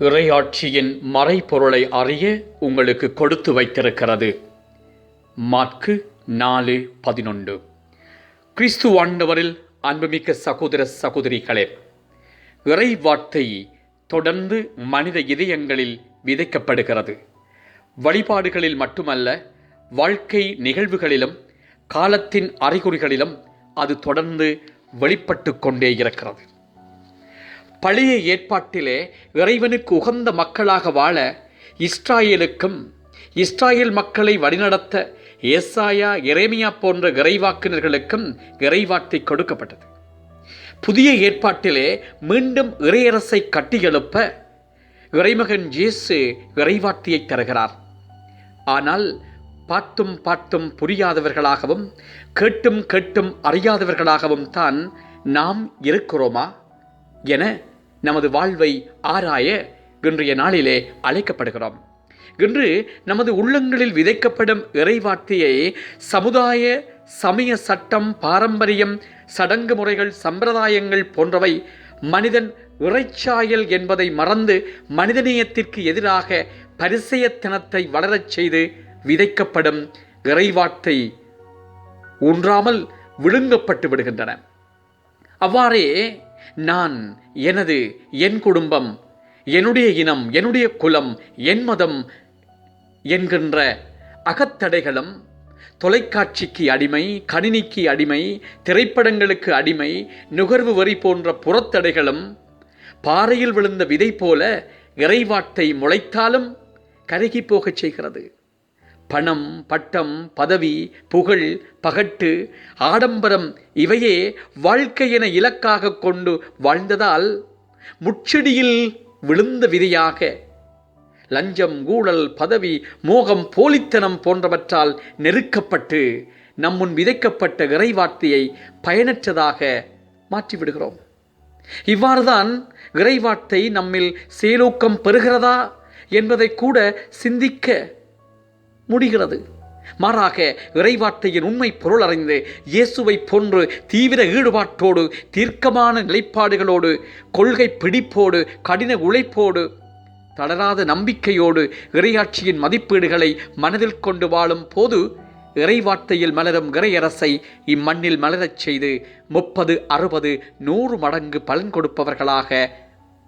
இறையாட்சியின் மறைபொருளை அறிய உங்களுக்கு கொடுத்து வைத்திருக்கிறது. மாற்கு நாலு பதினொன்று. கிறிஸ்து ஆண்டவரில் அன்புமிக்க சகோதர சகோதரிகளே இறை வார்த்தை தொடர்ந்து மனித இதயங்களில் விதைக்கப்படுகிறது. வழிபாடுகளில் மட்டுமல்ல வாழ்க்கை நிகழ்வுகளிலும் காலத்தின் அறிகுறிகளிலும் அது தொடர்ந்து வெளிப்பட்டு கொண்டே இருக்கிறது. பழைய ஏற்பாட்டிலே இறைவனுக்கு உகந்த மக்களாக வாழ இஸ்ராயேலுக்கும் இஸ்ராயேல் மக்களை வழிநடத்த ஏசாயா இறைமையா போன்ற இறைவாக்கினர்களுக்கும் இறைவார்த்தை கொடுக்கப்பட்டது. புதிய ஏற்பாட்டிலே மீண்டும் இறையரசை கட்டியெழுப்ப இறைமகன் இயேசு இறைவார்த்தையை தருகிறார். ஆனால் பார்த்தும் பார்த்தும் புரியாதவர்களாகவும் கேட்டும் கேட்டும் அறியாதவர்களாகவும் தான் நாம் இருக்கிறோமா? என நமது வாழ்வை ஆராய இன்றைய நாளிலே அழைக்கப்படுகிறோம். இன்று நமது உள்ளங்களில் விதைக்கப்படும் இறைவார்த்தையை சமுதாய சமய சட்டம் பாரம்பரியம் சடங்கு முறைகள் சம்பிரதாயங்கள் போன்றவை மனிதன் இறைச்சாயல் என்பதை மறந்து மனிதநேயத்திற்கு எதிராக பரிசயத்தனத்தை வளரச் செய்து விதைக்கப்படும் இறைவார்த்தை ஊன்றாமல் விழுங்கப்பட்டு விடுகின்றன. அவ்வாறே நான் எனது என் குடும்பம் என்னுடைய இனம் என்னுடைய குலம் என் மதம் என்கின்ற அகத்தடைகளும் தொலைக்காட்சிக்கு அடிமை கணினிக்கு அடிமை திரைப்படங்களுக்கு அடிமை நுகர்வு வரி போன்ற புறத்தடைகளும் பாறையில் விழுந்த விதை போல இறைவாட்டை முளைத்தாலும் கருகி போகச் செய்கிறது. பணம் பட்டம் பதவி புகழ் பகட்டு ஆடம்பரம் இவையே வாழ்க்கை என இலக்காக கொண்டு வாழ்ந்ததால் முச்செடியில் விழுந்த விதையாக லஞ்சம் ஊழல் பதவி மோகம் போலித்தனம் போன்றவற்றால் நெருக்கப்பட்டு நம்முன் விதைக்கப்பட்ட இறைவார்த்தையை பயனற்றதாக மாற்றிவிடுகிறோம். இவ்வாறுதான் இறைவார்த்தை நம்மில் செயலூக்கம் பெறுகிறதா என்பதை கூட சிந்திக்க முடிகிறது. மாறாக இறைவார்த்தையின் உண்மை பொருள் அறிந்து இயேசுவை போன்று தீவிர ஈடுபாட்டோடு தீர்க்கமான நிலைப்பாடுகளோடு கொள்கை பிடிப்போடு கடின உழைப்போடு தளராத நம்பிக்கையோடு இறையாட்சியின் மதிப்பீடுகளை மனதில் கொண்டு வாழும் போது இறைவார்த்தையில் மலரும் இறையரசை இம்மண்ணில் மலரச் செய்து முப்பது அறுபது நூறு மடங்கு பலன் கொடுப்பவர்களாக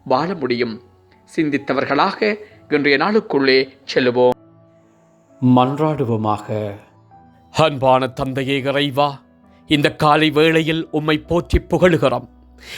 வாழ முடியும். சிந்தித்தவர்களாக இன்றைய நாளுக்குள்ளே செல்லுவோம். மன்றாடுவோமாக. அன்பான தந்தையே இறைவா இந்த காலை வேளையில் உம்மை போற்றி புகழுகிறோம்.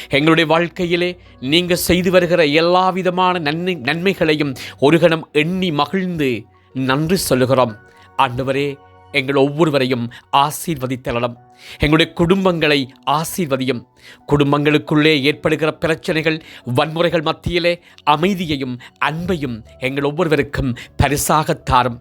எங்களுடைய வாழ்க்கையிலே நீங்கள் செய்து வருகிற எல்லா விதமான நன்மை நன்மைகளையும் ஒரு கணம் எண்ணி மகிழ்ந்து நன்றி சொல்லுகிறோம். ஆண்டவரே எங்கள் ஒவ்வொருவரையும் ஆசீர்வதித்தரலாம் எங்களுடைய குடும்பங்களை ஆசீர்வதியும். குடும்பங்களுக்குள்ளே ஏற்படுகிற பிரச்சனைகள் வன்முறைகள் மத்தியிலே அமைதியையும் அன்பையும் எங்கள் ஒவ்வொருவருக்கும் பரிசாக தாரும்.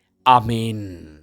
Amén.